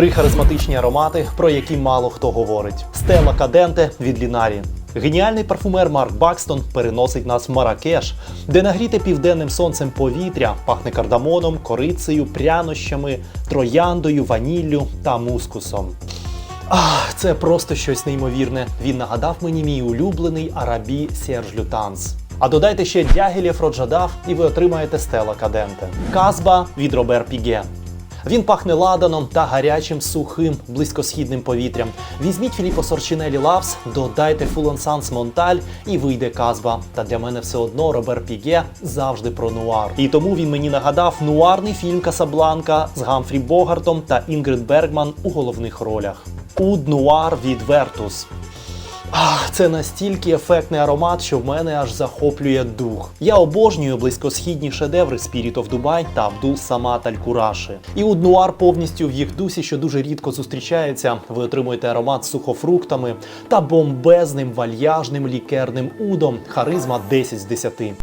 Три харизматичні аромати, про які мало хто говорить. Стела Каденте від Лінарі. Геніальний парфумер Марк Бакстон переносить нас в Маракеш, де нагріте південним сонцем повітря пахне кардамоном, корицею, прянощами, трояндою, ваніллю та мускусом. Ах, це просто щось неймовірне. Він нагадав мені мій улюблений арабі Серж Лютанс. А додайте ще дягелєв Роджадав, і ви отримаєте стела Каденте. Казба від Робер Піге. Він пахне ладаном та гарячим сухим близькосхідним повітрям. Візьміть Філіппо Сорчинелі Лавс, додайте Фулонсанс Монталь і вийде казба. Та для мене все одно Робер Піге завжди про нуар. І тому він мені нагадав нуарний фільм Касабланка з Гамфрі Богартом та Інгрид Бергман у головних ролях. Уд нуар від Вертус. Ах, це настільки ефектний аромат, що в мене аж захоплює дух. Я обожнюю близькосхідні шедеври Spirit of Dubai та Абдул Самат Аль Кураши. І у нуар повністю в їх дусі, що дуже рідко зустрічається. Ви отримуєте аромат з сухофруктами та бомбезним вальяжним лікерним удом. Харизма 10 з 10.